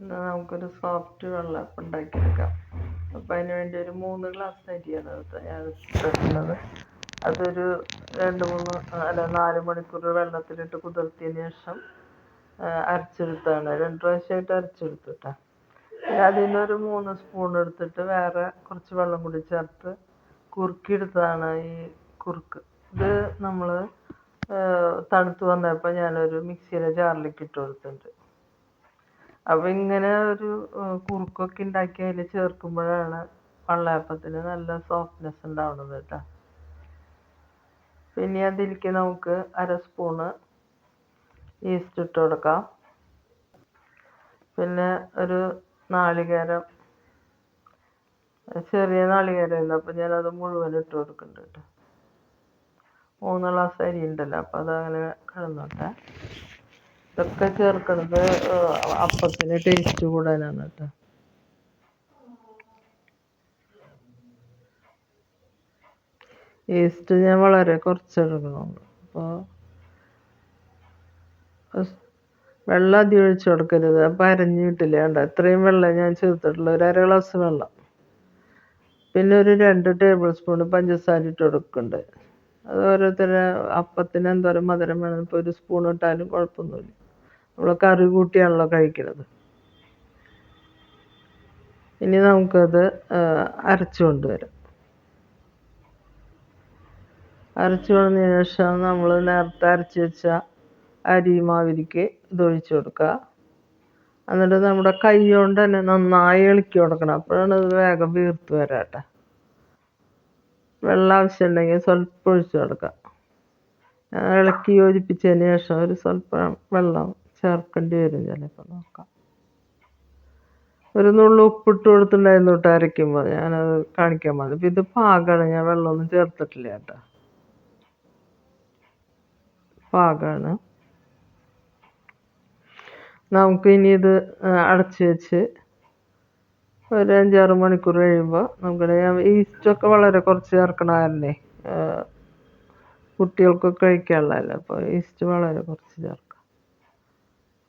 എന്നാൽ നമുക്കൊരു സോഫ്റ്റ് വെള്ളപ്പം ഉണ്ടാക്കിയെടുക്കാം. അപ്പം അതിന് വേണ്ടി ഒരു മൂന്ന് ഗ്ലാസ് അരിയാണ് എടുത്തിട്ടുള്ളത് അതൊരു രണ്ട് മൂന്ന് അല്ല നാല് മണിക്കൂർ വെള്ളത്തിലിട്ട് കുതിർത്തിയതിന് ശേഷം അരച്ചെടുത്താണ്. രണ്ട് പ്രാവശ്യമായിട്ട് അരച്ചെടുത്തിട്ടാ. നിന്നൊരു മൂന്ന് സ്പൂൺ എടുത്തിട്ട് വേറെ കുറച്ച് വെള്ളം കൂടി ചേർത്ത് കുറുക്കിയെടുത്തതാണ് ഈ കുറുക്ക്. ഇത് നമ്മൾ തണുത്ത് വന്നപ്പോൾ ഞാനൊരു മിക്സിയിലെ ജാറിലേക്ക് ഇട്ട് കൊടുത്തിട്ടുണ്ട്. അപ്പോൾ ഇങ്ങനെ ഒരു കുറുക്കൊക്കെ ഉണ്ടാക്കി അതിൽ ചേർക്കുമ്പോഴാണ് വെള്ളയപ്പത്തിന് നല്ല സോഫ്റ്റ്നെസ് ഉണ്ടാവുന്നത് കേട്ടോ. പിന്നെ അതിലേക്ക് നമുക്ക് അര സ്പൂണ് ഈസ്റ്റ് ഇട്ട് കൊടുക്കാം. പിന്നെ ഒരു നാളികേരം ചെറിയ നാളികേരമായിരുന്നു. അപ്പോൾ ഞാനത് മുഴുവൻ ഇട്ട് കൊടുക്കുന്നുണ്ട് കേട്ടോ. മൂന്ന് ഗ്ലാസ് അരി ഉണ്ടല്ലോ അപ്പോൾ അതങ്ങനെ കിടന്നോട്ടെ. ഇതൊക്കെ ചേർക്കുന്നത് അപ്പത്തിന് ടേസ്റ്റ് കൂടാനാണ് കേട്ടോ. ഈസ്റ്റ് ഞാൻ വളരെ കുറച്ചെടുക്കണുള്ളൂ അപ്പോൾ വെള്ളം അധികം ഒഴിച്ചു കൊടുക്കരുത്. അപ്പം അരഞ്ഞു കിട്ടില്ല കണ്ട? ഇത്രയും വെള്ളം ഞാൻ ചേർത്തിട്ടുള്ളൂ ഒരു അര ഗ്ലാസ് വെള്ളം. പിന്നെ ഒരു രണ്ട് ടേബിൾ സ്പൂൺ പഞ്ചസാര ഇട്ട് കൊടുക്കുന്നുണ്ട് അത് ഓരോരുത്തരുടെ അപ്പത്തിന് എന്തോരം മധുരം വേണം ഇപ്പോൾ ഒരു സ്പൂൺ ഇട്ടാലും കുഴപ്പമൊന്നുമില്ല. നമ്മൾ കറി കൂട്ടിയാണല്ലോ കഴിക്കുന്നത് ഇനി നമുക്കത് അരച്ചു കൊണ്ടുവരാം. അരച്ചു കൊണ്ടതിന് ശേഷം നമ്മൾ നേരത്തെ അരച്ച് വെച്ച അരി മാവിരിക്ക് ഇതൊഴിച്ചു കൊടുക്കുക. എന്നിട്ട് നമ്മുടെ കൈ കൊണ്ട് തന്നെ നന്നായി ഇളക്കി കൊടുക്കണം. അപ്പോഴാണ് ഇത് വേഗം വീർത്ത് വരാട്ടെ. വെള്ളം ആവശ്യമുണ്ടെങ്കിൽ സ്വല്പം ഒഴിച്ച് കൊടുക്കാം ഇളക്കി യോജിപ്പിച്ചതിന് ശേഷം ഒരു സ്വല്പം വെള്ളം ചേർക്കേണ്ടി വരും ചിലപ്പോൾ. നോക്കാം. ഒരു നുള്ളു ഉപ്പിട്ട് കൊടുത്തിട്ടുണ്ടായിരുന്നു കേട്ടോ അരയ്ക്കുമ്പോൾ. ഞാനത് കാണിക്കാൻ മതി ഇപ്പം ഇത് പാകമാണ് ഞാൻ വെള്ളമൊന്നും ചേർത്തിട്ടില്ല കേട്ടോ. പാകമാണ് നമുക്ക് ഇനി ഇത് അടച്ച് വെച്ച് ഒരു അഞ്ചാറ് മണിക്കൂർ കഴിയുമ്പോൾ നമുക്ക് ഈസ്റ്റൊക്കെ വളരെ കുറച്ച് ചേർക്കണമായിരുന്നേ കുട്ടികൾക്കൊക്കെ കഴിക്കാനുള്ളതല്ലേ. അപ്പോൾ ഈസ്റ്റ് വളരെ കുറച്ച് ചേർക്കാം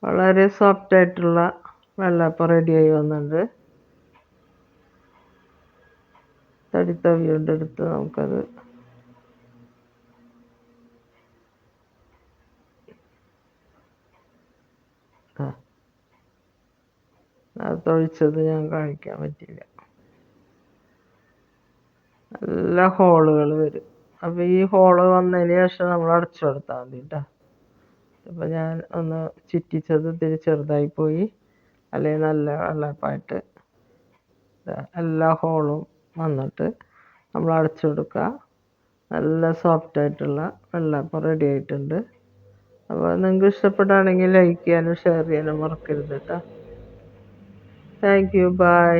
വളരെ സോഫ്റ്റ് ആയിട്ടുള്ള വെള്ളപ്പം റെഡിയായി വന്നിട്ടുണ്ട് തടിത്തവി കൊണ്ടെടുത്ത് നമുക്കത് തൊഴിച്ചത് ഞാൻ കാണിക്കാൻ പറ്റില്ല നല്ല ഹോളുകൾ വരും. അപ്പോൾ ഈ ഹോൾ വന്നതിന് ശേഷം നമ്മൾ അടച്ചു കൊടുത്താൽ മതി കേട്ടോ അപ്പോൾ ഞാൻ ഒന്ന് ചുറ്റിച്ചത് ചെറുതായി പോയി. അല്ലെങ്കിൽ നല്ല വെള്ളപ്പായിട്ട് എല്ലാ ഹോളും വന്നിട്ട് നമ്മൾ അടച്ചു കൊടുക്കുക നല്ല സോഫ്റ്റ് ആയിട്ടുള്ള വെള്ളപ്പം റെഡി ആയിട്ടുണ്ട്. അപ്പോൾ നിങ്ങൾക്ക് ഇഷ്ടപ്പെടുകയാണെങ്കിൽ ലൈക്ക് ചെയ്യാനും ഷെയർ ചെയ്യാനും മറക്കരുത് കേട്ടോ താങ്ക് യു ബൈ